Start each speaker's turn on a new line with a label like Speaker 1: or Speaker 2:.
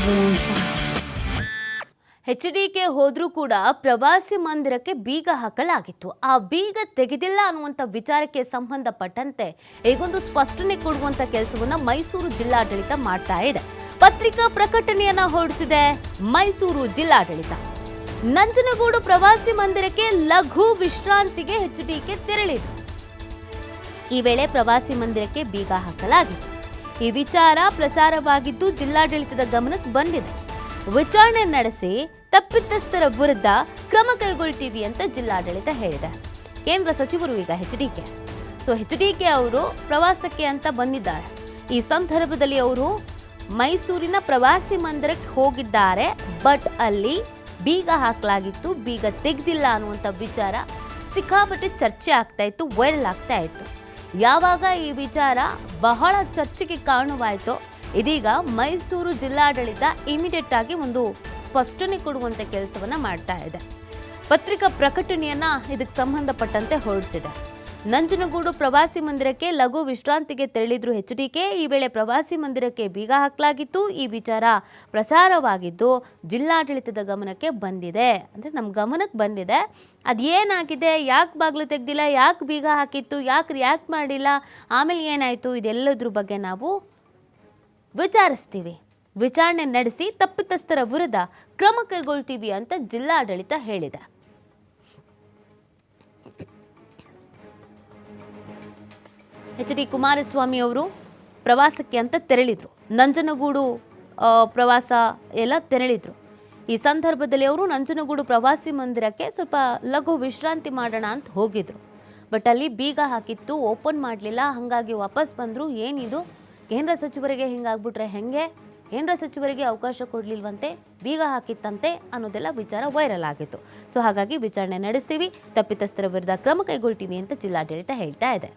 Speaker 1: everyone D
Speaker 2: H ಹೋದರೂ ಕೂಡ ಪ್ರವಾಸಿ ಮಂದಿರಕ್ಕೆ ಬೀಗ ಹಾಕಲಾಗಿತ್ತು. ಆ ಬೀಗ ತೆಗೆದಿಲ್ಲ ಅನ್ನುವಂಥ ವಿಚಾರಕ್ಕೆ ಸಂಬಂಧಪಟ್ಟಂತೆ ಈಗೊಂದು ಸ್ಪಷ್ಟನೆ ಕೊಡುವಂತ ಕೆಲಸವನ್ನ ಮೈಸೂರು ಜಿಲ್ಲಾಡಳಿತ ಮಾಡ್ತಾ ಇದೆ. ಪತ್ರಿಕಾ ಪ್ರಕಟಣೆಯನ್ನ ಹೊರಡಿಸಿದೆ ಮೈಸೂರು ಜಿಲ್ಲಾಡಳಿತ. ನಂಜನಗೂಡು ಪ್ರವಾಸಿ ಮಂದಿರಕ್ಕೆ ಲಘು ವಿಶ್ರಾಂತಿಗೆ ಎಚ್ ಡಿಕೆ ತೆರಳಿತು ಈ ವೇಳೆ ಪ್ರವಾಸಿ ಮಂದಿರಕ್ಕೆ ಬೀಗ ಹಾಕಲಾಗಿತ್ತು. ಈ ವಿಚಾರ ಪ್ರಸಾರವಾಗಿದ್ದು ಜಿಲ್ಲಾಡಳಿತದ ಗಮನಕ್ಕೆ ಬಂದಿದೆ. ವಿಚಾರಣೆ ನಡೆಸಿ ತಪ್ಪಿತಸ್ಥರ ವಿರುದ್ಧ ಕ್ರಮ ಕೈಗೊಳ್ತೀವಿ ಅಂತ ಜಿಲ್ಲಾಡಳಿತ ಹೇಳಿದೆ. ಕೇಂದ್ರ ಸಚಿವರು ಈಗ H D K so H D K ಅವರು ಪ್ರವಾಸಕ್ಕೆ ಅಂತ ಬಂದಿದ್ದಾರೆ. ಈ ಸಂದರ್ಭದಲ್ಲಿ ಅವರು ಮೈಸೂರಿನ ಪ್ರವಾಸಿ ಮಂದಿರಕ್ಕೆ ಹೋಗಿದ್ದಾರೆ, ಬಟ್ ಅಲ್ಲಿ ಬೀಗ ಹಾಕಲಾಗಿತ್ತು, ಬೀಗ ತೆಗೆದಿಲ್ಲ ಅನ್ನುವಂಥ ವಿಚಾರ ಸಿಕ್ಕಾಪಟ್ಟೆ ಚರ್ಚೆ ಆಗ್ತಾ ಇತ್ತು, ವೈರಲ್ ಆಗ್ತಾ ಇತ್ತು. ಯಾವಾಗ ಈ ವಿಚಾರ ಬಹಳ ಚರ್ಚೆಗೆ ಕಾರಣವಾಯಿತು, ಇದೀಗ ಮೈಸೂರು ಜಿಲ್ಲಾಡಳಿತ ಇಮಿಡಿಯೇಟ್ ಆಗಿ ಒಂದು ಸ್ಪಷ್ಟನೆ ಕೊಡುವಂತ ಕೆಲಸವನ್ನ ಮಾಡ್ತಾ ಇದೆ. ಪತ್ರಿಕಾ ಪ್ರಕಟಣೆಯನ್ನ ಇದಕ್ಕೆ ಸಂಬಂಧಪಟ್ಟಂತೆ ಹೊರಡಿಸಿದೆ. ನಂಜನಗೂಡು ಪ್ರವಾಸಿ ಮಂದಿರಕ್ಕೆ ಲಘು ವಿಶ್ರಾಂತಿಗೆ ತೆರಳಿದ್ರು ಎಚ್ ಕೆ. ಈ ವೇಳೆ ಪ್ರವಾಸಿ ಮಂದಿರಕ್ಕೆ ಬೀಗ ಹಾಕಲಾಗಿತ್ತು. ಈ ವಿಚಾರ ಪ್ರಸಾರವಾಗಿದ್ದು ಜಿಲ್ಲಾಡಳಿತದ ಗಮನಕ್ಕೆ ಬಂದಿದೆ. ಅಂದರೆ ನಮ್ಮ ಗಮನಕ್ಕೆ ಬಂದಿದೆ. ಅದೇನಾಗಿದೆ? ಯಾಕೆ ಬಾಗಿಲು ತೆಗ್ದಿಲ್ಲ? ಯಾಕೆ ಬೀಗ ಹಾಕಿತ್ತು? ಯಾಕೆ ರಿಯಾಕ್ಟ್ ಮಾಡಿಲ್ಲ? ಆಮೇಲೆ ಏನಾಯಿತು? ಇದೆಲ್ಲದ್ರ ಬಗ್ಗೆ ನಾವು ವಿಚಾರಿಸ್ತೀವಿ. ವಿಚಾರಣೆ ನಡೆಸಿ ತಪ್ಪಿತಸ್ಥರ ವಿರುದ್ಧ ಕ್ರಮ ಕೈಗೊಳ್ತೀವಿ ಅಂತ ಜಿಲ್ಲಾಡಳಿತ ಹೇಳಿದೆ. ಎಚ್ ಡಿ ಕುಮಾರಸ್ವಾಮಿ ಅವರು ಪ್ರವಾಸಕ್ಕೆ ಅಂತ ತೆರಳಿದ್ರು. ನಂಜನಗೂಡು ಪ್ರವಾಸ ಎಲ್ಲ ತೆರಳಿದ್ರು. ಈ ಸಂದರ್ಭದಲ್ಲಿ ಅವರು ನಂಜನಗೂಡು ಪ್ರವಾಸಿ ಮಂದಿರಕ್ಕೆ ಸ್ವಲ್ಪ ಲಘು ವಿಶ್ರಾಂತಿ ಮಾಡೋಣ ಅಂತ ಹೋಗಿದ್ರು. ಬಟ್ ಅಲ್ಲಿ ಬೀಗ ಹಾಕಿತ್ತು, ಓಪನ್ ಮಾಡಲಿಲ್ಲ, ಹಾಗಾಗಿ ವಾಪಸ್ ಬಂದರು. ಏನಿದು? ಕೇಂದ್ರ ಸಚಿವರಿಗೆ ಹಿಂಗಾಗ್ಬಿಟ್ರೆ ಹೆಂಗೆ? ಕೇಂದ್ರ ಸಚಿವರಿಗೆ ಅವಕಾಶ ಕೊಡಲಿಲ್ವಂತೆ, ಬೀಗ ಹಾಕಿತ್ತಂತೆ ಅನ್ನೋದೆಲ್ಲ ವಿಚಾರ ವೈರಲ್ ಆಗಿತ್ತು. ಸೊ ಹಾಗಾಗಿ ವಿಚಾರಣೆ ನಡೆಸ್ತೀವಿ. ತಪ್ಪಿತಸ್ಥರ ವಿರುದ್ಧ ಕ್ರಮ ಕೈಗೊಳ್ತೀವಿ ಅಂತ ಜಿಲ್ಲಾಡಳಿತ ಹೇಳ್ತಾ ಇದೆ.